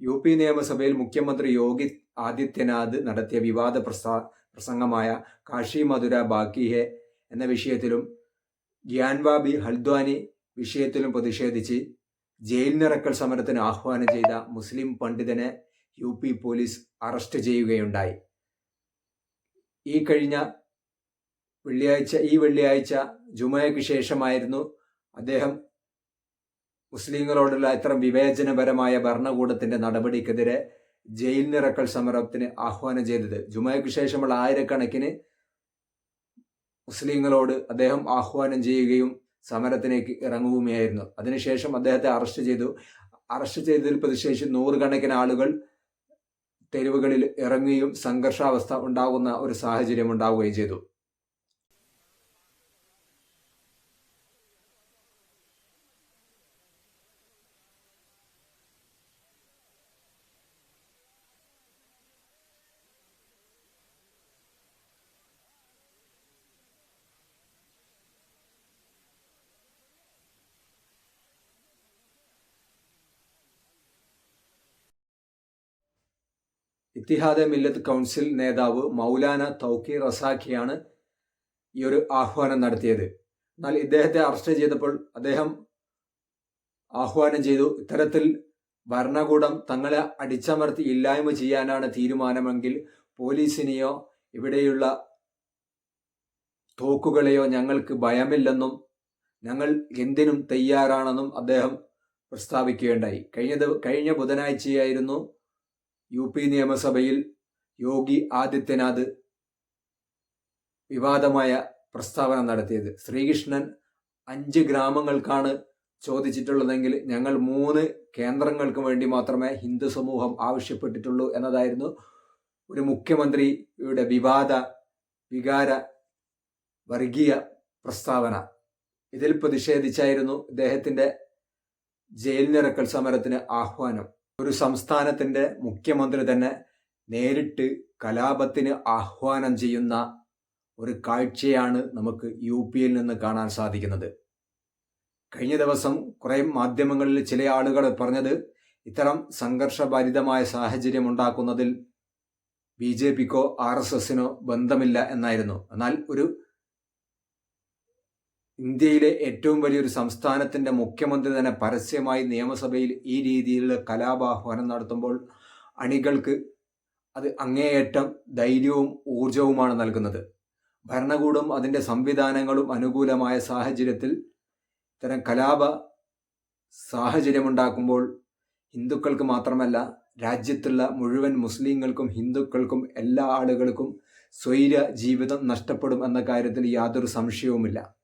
U P നിയമസഭയിൽ മുഖ്യമന്ത്രി യോഗി ആദിത്യനാഥ് നടത്തിയ വിവാദ പ്രസ്താ പ്രസംഗമായ കാശി മധുര ബാക്കി ഹെ എന്ന വിഷയത്തിലും ഗ്യാൻവാബി ഹൽദ്വാനി വിഷയത്തിലും പ്രതിഷേധിച്ച് ജയിൽ നിറക്കൽ സമരത്തിന് ആഹ്വാനം ചെയ്ത മുസ്ലിം പണ്ഡിതനെ യു പി പോലീസ് അറസ്റ്റ് ചെയ്യുകയുണ്ടായി. ഈ കഴിഞ്ഞ വെള്ളിയാഴ്ച ഈ വെള്ളിയാഴ്ച ജുമയ്ക്ക് ശേഷമായിരുന്നു അദ്ദേഹം മുസ്ലിങ്ങളോടുള്ള ഇത്തരം വിവേചനപരമായ ഭരണകൂടത്തിന്റെ നടപടിക്കെതിരെ ജയിൽ നിറക്കൽ സമരത്തിന് ആഹ്വാനം ചെയ്തത്. ജുമയ്ക്ക് ശേഷമുള്ള ആയിരക്കണക്കിന് മുസ്ലിങ്ങളോട് അദ്ദേഹം ആഹ്വാനം ചെയ്യുകയും സമരത്തിലേക്ക് ഇറങ്ങുകയായിരുന്നു അതിനുശേഷം അദ്ദേഹത്തെ അറസ്റ്റ് ചെയ്തു. അറസ്റ്റ് ചെയ്തതിൽ പ്രതിഷേധിച്ച് നൂറുകണക്കിന് ആളുകൾ തെരുവുകളിൽ ഇറങ്ങുകയും സംഘർഷാവസ്ഥ ഉണ്ടാകുന്ന ഒരു സാഹചര്യം ഉണ്ടാവുകയും ചെയ്തു. ഇത്തിഹാദെ മില്ലത്ത് കൗൺസിൽ നേതാവ് മൗലാന തൗക്കി റസാഖിയാണ് ഈ ഒരു ആഹ്വാനം നടത്തിയത്. എന്നാൽ ഇദ്ദേഹത്തെ അറസ്റ്റ് ചെയ്തപ്പോൾ അദ്ദേഹം ആഹ്വാനം ചെയ്തു ഇത്തരത്തിൽ ഭരണകൂടം തങ്ങളെ അടിച്ചമർത്തി ഇല്ലായ്മ ചെയ്യാനാണ് തീരുമാനമെങ്കിൽ പോലീസിനെയോ ഇവിടെയുള്ള തോക്കുകളെയോ ഞങ്ങൾക്ക് ഭയമില്ലെന്നും ഞങ്ങൾ എന്തിനും തയ്യാറാണെന്നും അദ്ദേഹം പ്രസ്താവിക്കുകയുണ്ടായി. കഴിഞ്ഞ കഴിഞ്ഞ ബുധനാഴ്ചയായിരുന്നു യു പി നിയമസഭയിൽ യോഗി ആദിത്യനാഥ് വിവാദമായ പ്രസ്താവന നടത്തിയത്. ശ്രീകൃഷ്ണൻ അഞ്ച് ഗ്രാമങ്ങൾക്കാണ് ചോദിച്ചിട്ടുള്ളതെങ്കിൽ ഞങ്ങൾ മൂന്ന് കേന്ദ്രങ്ങൾക്ക് വേണ്ടി മാത്രമേ ഹിന്ദു സമൂഹം ആവശ്യപ്പെട്ടിട്ടുള്ളൂ എന്നതായിരുന്നു ഒരു മുഖ്യമന്ത്രിയുടെ വിവാദ വികാര വർഗീയ പ്രസ്താവന. ഇതിൽ പ്രതിഷേധിച്ചായിരുന്നു ഇദ്ദേഹത്തിന്റെ ജയിൽ നിറക്കൽ സമരത്തിന് ആഹ്വാനം. ഒരു സംസ്ഥാനത്തിന്റെ മുഖ്യമന്ത്രി തന്നെ നേരിട്ട് കലാപത്തിന് ആഹ്വാനം ചെയ്യുന്ന ഒരു കാഴ്ചയാണ് നമുക്ക് യു പിയിൽ നിന്ന് കാണാൻ സാധിക്കുന്നത്. കഴിഞ്ഞ ദിവസം കുറേ മാധ്യമങ്ങളിൽ ചില ആളുകൾ പറഞ്ഞത് ഇത്തരം സംഘർഷഭരിതമായ സാഹചര്യം ഉണ്ടാക്കുന്നതിൽ ബി ജെ പിക്കോ ആർ എസ് എസിനോ ബന്ധമില്ല എന്നായിരുന്നു. എന്നാൽ ഒരു ഇന്ത്യയിലെ ഏറ്റവും വലിയൊരു സംസ്ഥാനത്തിന്റെ മുഖ്യമന്ത്രി തന്നെ പരസ്യമായി നിയമസഭയിൽ ഈ രീതിയിലുള്ള കലാപാഹ്വാനം നടത്തുമ്പോൾ അണികൾക്ക് അത് അങ്ങേയറ്റം ധൈര്യവും ഊർജവുമാണ് നൽകുന്നത്. ഭരണകൂടം അതിന്റെ സംവിധാനങ്ങളും അനുകൂലമായ സാഹചര്യത്തിൽ ഇത്തരം കലാപ സാഹചര്യമുണ്ടാക്കുമ്പോൾ ഹിന്ദുക്കൾക്ക് മാത്രമല്ല രാജ്യത്തുള്ള മുഴുവൻ മുസ്ലിങ്ങൾക്കും ഹിന്ദുക്കൾക്കും എല്ലാ ആളുകൾക്കും സ്വൈര ജീവിതം നഷ്ടപ്പെടും എന്ന കാര്യത്തിൽ യാതൊരു സംശയവുമില്ല.